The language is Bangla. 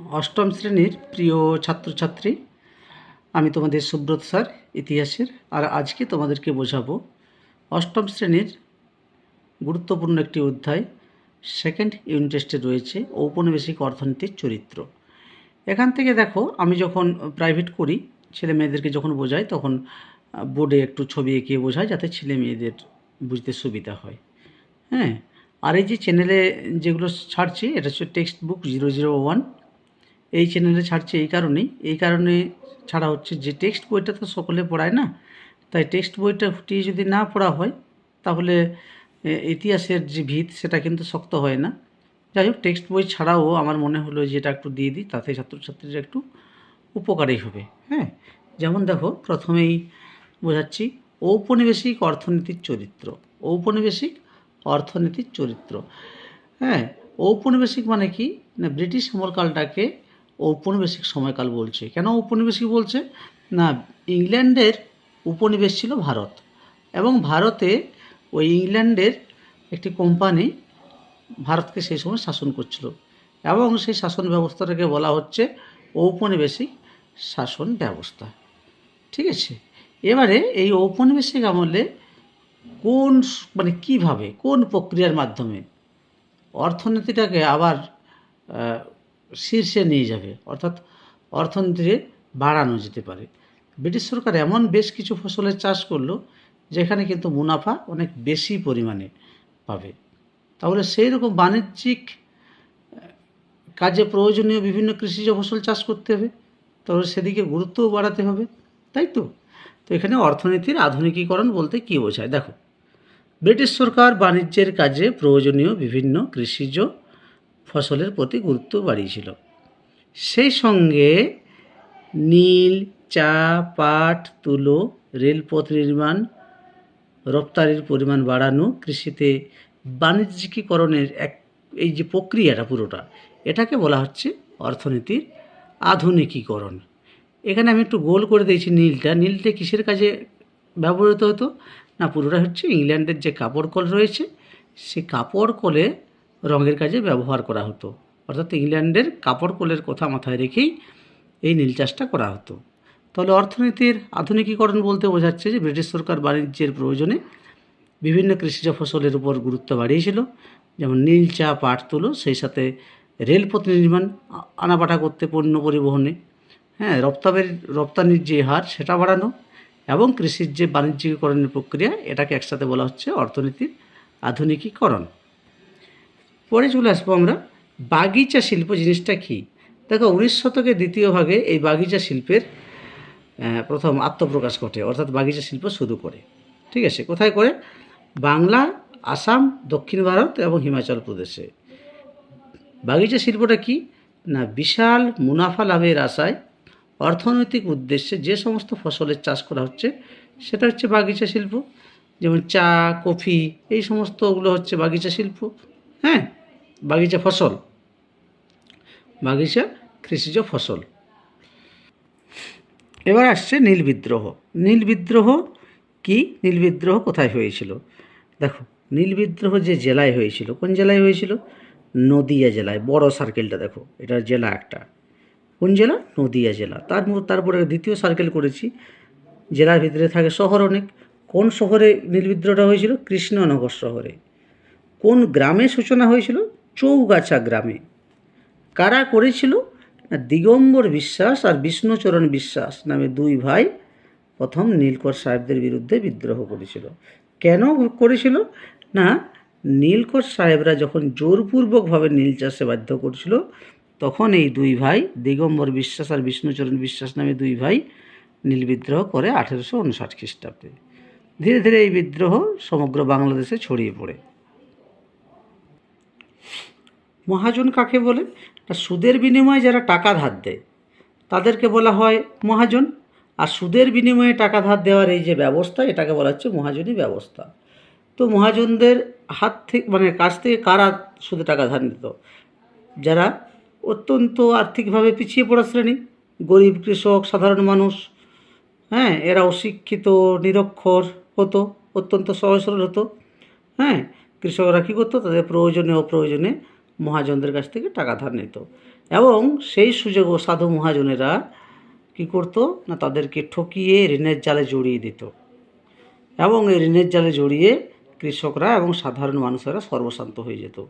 অষ্টম শ্রেণির প্রিয় ছাত্রছাত্রী, আমি তোমাদের সুব্রত স্যার, ইতিহাসের, আর আজকে তোমাদেরকে বোঝাবো অষ্টম শ্রেণির গুরুত্বপূর্ণ একটি অধ্যায় সেকেন্ড ইউনিট টেস্টে রয়েছে ঔপনিবেশিক অর্থনীতির চরিত্র। এখান থেকে দেখো, আমি যখন প্রাইভেট করি, ছেলে মেয়েদেরকে যখন বোঝাই, তখন বোর্ডে একটু ছবি এঁকে বোঝাই, যাতে ছেলে মেয়েদের বুঝতে সুবিধা হয়। হ্যাঁ আর এই যে চ্যানেলে যেগুলো ছাড়ছি, এটা হচ্ছে text book zero zero one এই চ্যানেলে ছাড়ছে এই কারণেই। এই কারণে ছাড়া হচ্ছে যে টেক্সট বইটা তো সকলে পড়ায় না। তাই টেক্সট বইটা ফুটিয়ে যদি না পড়া হয়, তাহলে ইতিহাসের যে ভিত, সেটা কিন্তু শক্ত হয় না। যাই হোক টেক্সট বই ছাড়াও আমার মনে হলো যে এটা একটু দিয়ে দিই, তাতে ছাত্রছাত্রীরা একটু উপকারী হবে। হ্যাঁ? যেমন দেখো, প্রথমেই বোঝাচ্ছি, ঔপনিবেশিক অর্থনীতির চরিত্র। ঔপনিবেশিক অর্থনীতির চরিত্র। হ্যাঁ? ঔপনিবেশিক মানে কি? না, ব্রিটিশ আমলকালটাকে ঔপনিবেশিক সময়কাল বলছে। কেন ঔপনিবেশিক বলছে? না, ইংল্যান্ডের উপনিবেশ ছিল ভারত এবং ভারতে ওই ইংল্যান্ডের একটি কোম্পানি ভারতকে সেই সময় শাসন করছিল এবং সেই শাসন ব্যবস্থাটাকে বলা হচ্ছে ঔপনিবেশিক শাসন ব্যবস্থা। ঠিক আছে? এবারে এই ঔপনিবেশিক আমলে কোন মানে কীভাবে, কোন প্রক্রিয়ার মাধ্যমে অর্থনীতিটাকে আবার শীর্ষে নিয়ে যাবে। অর্থাৎ অর্থনীতিকে বাড়ানো যেতে পারে। ব্রিটিশ সরকার এমন বেশ কিছু ফসলের চাষ করল, যেখানে কিন্তু মুনাফা অনেক বেশি পরিমাণে পাবে। তাহলে সেই রকম বাণিজ্যিক কাজে প্রয়োজনীয় বিভিন্ন কৃষিজ ফসল চাষ করতে হবে। তাহলে সেদিকে গুরুত্বও বাড়াতে হবে, তাই তো? তো এখানে অর্থনীতির আধুনিকীকরণ বলতে কী বোঝায়? দেখো, ব্রিটিশ সরকার বাণিজ্যের কাজে প্রয়োজনীয় বিভিন্ন কৃষিজ ফসলের প্রতি গুরুত্ব বাড়িয়েছিল। সেই সঙ্গে নীল, চা, পাট, তুলো, রেলপথ নির্মাণ, রপ্তানির পরিমাণ বাড়ানো, কৃষিতে বাণিজ্যিকীকরণের এক, এই যে প্রক্রিয়াটা পুরোটা, এটাকে বলা হচ্ছে অর্থনীতির আধুনিকীকরণ। এখানে আমি একটু গোল করে দিয়েছি নীলটা। নীলটা কিসের কাজে ব্যবহৃত হতো? না পুরোটা হচ্ছে ইংল্যান্ডের যে কাপড় কল রয়েছে, সেই কাপড় কলে রঙের কাজে ব্যবহার করা হতো। অর্থাৎ ইংল্যান্ডের কাপড় কলের কথা মাথায় রেখেই এই নীল চাষটা করা হতো। তাহলে অর্থনীতির আধুনিকীকরণ বলতে বোঝাচ্ছে যে ব্রিটিশ সরকার বাণিজ্যের প্রয়োজনে বিভিন্ন কৃষিজ ফসলের উপর গুরুত্ব বাড়িয়েছিল। যেমন নীল চা, পাট, তুলো, সেই সাথে রেলপথ নির্মাণ আ- আনাপাঠা করতে পণ্য পরিবহনে হ্যাঁ রপ্তাবের, রপ্তানির যে হার সেটা বাড়ানো এবং কৃষির যে বাণিজ্যিকরণের প্রক্রিয়া, এটাকে একসাথে বলা হচ্ছে অর্থনীতির আধুনিকীকরণ। পরে চলে আসব আমরা বাগিচা শিল্প জিনিসটা কী? দেখো উনিশ শতকের দ্বিতীয় ভাগে এই বাগিচা শিল্পের প্রথম আত্মপ্রকাশ ঘটে, অর্থাৎ বাগিচা শিল্প শুরু করে। ঠিক আছে, কোথায় করে? বাংলা, আসাম, দক্ষিণ ভারত এবং হিমাচল প্রদেশে। বাগিচা শিল্পটা কি? না, বিশাল মুনাফা লাভের আশায় অর্থনৈতিক উদ্দেশ্যে যে সমস্ত ফসলের চাষ করা হচ্ছে, সেটা হচ্ছে বাগিচা শিল্প। যেমন চা, কফি, এই সমস্তগুলো হচ্ছে বাগিচা শিল্প। হ্যাঁ? বাগিচা ফসল? বাগিচা কৃষিজ ফসল। এবার আসছে নীল বিদ্রোহ। নীল বিদ্রোহ কি? নীল বিদ্রোহ কোথায় হয়েছিল? দেখো, নীল বিদ্রোহ যে জেলায় হয়েছিল, কোন জেলায় হয়েছিল? নদিয়া জেলায়। বড় সার্কেলটা দেখো এটা জেলা একটা। কোন জেলা? নদিয়া জেলা। তার তারপরে দ্বিতীয় সার্কেল করেছি। জেলার ভিতরে থাকে শহর অনেক। কোন শহরে নীল বিদ্রোহটা হয়েছিল? কৃষ্ণনগর শহরে। কোন গ্রামে সূচনা হয়েছিল? চৌগাছা গ্রামে। কারা করেছিল? না, দিগম্বর বিশ্বাস আর বিষ্ণুচরণ বিশ্বাস নামে দুই ভাই প্রথম নীলকর সাহেবদের বিরুদ্ধে বিদ্রোহ করেছিল। কেন করেছিল? না, নীলকর সাহেবরা যখন জোরপূর্বকভাবে নীল চাষে বাধ্য করছিল, তখন এই দুই ভাই, দিগম্বর বিশ্বাস আর বিষ্ণুচরণ বিশ্বাস নামে দুই ভাই নীল বিদ্রোহ করে আঠেরোশো উনষাট খ্রিস্টাব্দে। ধীরে ধীরে এই বিদ্রোহ সমগ্র বাংলাদেশে ছড়িয়ে পড়ে। মহাজন কাকে বলে? সুদের বিনিময়ে যারা টাকা ধার দেয়, তাদেরকে বলা হয় মহাজন। আর সুদের বিনিময়ে টাকা ধার দেওয়ার এই যে ব্যবস্থা, এটাকে বলা হচ্ছে মহাজনী ব্যবস্থা। তো মহাজনদের হাত থেকে মানে কাছ থেকে কারা সুদে টাকা ধার নিত? যারা অত্যন্ত আর্থিকভাবে পিছিয়ে পড়া শ্রেণি, গরিব কৃষক, সাধারণ মানুষ হ্যাঁ এরা অশিক্ষিত, নিরক্ষর হতো, অত্যন্ত সহজ সরল হতো। হ্যাঁ কৃষকরা কী করতো? তাদের প্রয়োজনে অপ্রয়োজনে মহাজনদের কাছ থেকে টাকা ধার নিত। এবং সেই সুযোগও সাধু মহাজনেরা কি করতো না, তাদেরকে ঠকিয়ে ঋণের জালে জড়িয়ে দিত। এবং এই ঋণের জালে জড়িয়ে কৃষকরা এবং সাধারণ মানুষেরা সর্বশান্ত হয়ে যেত।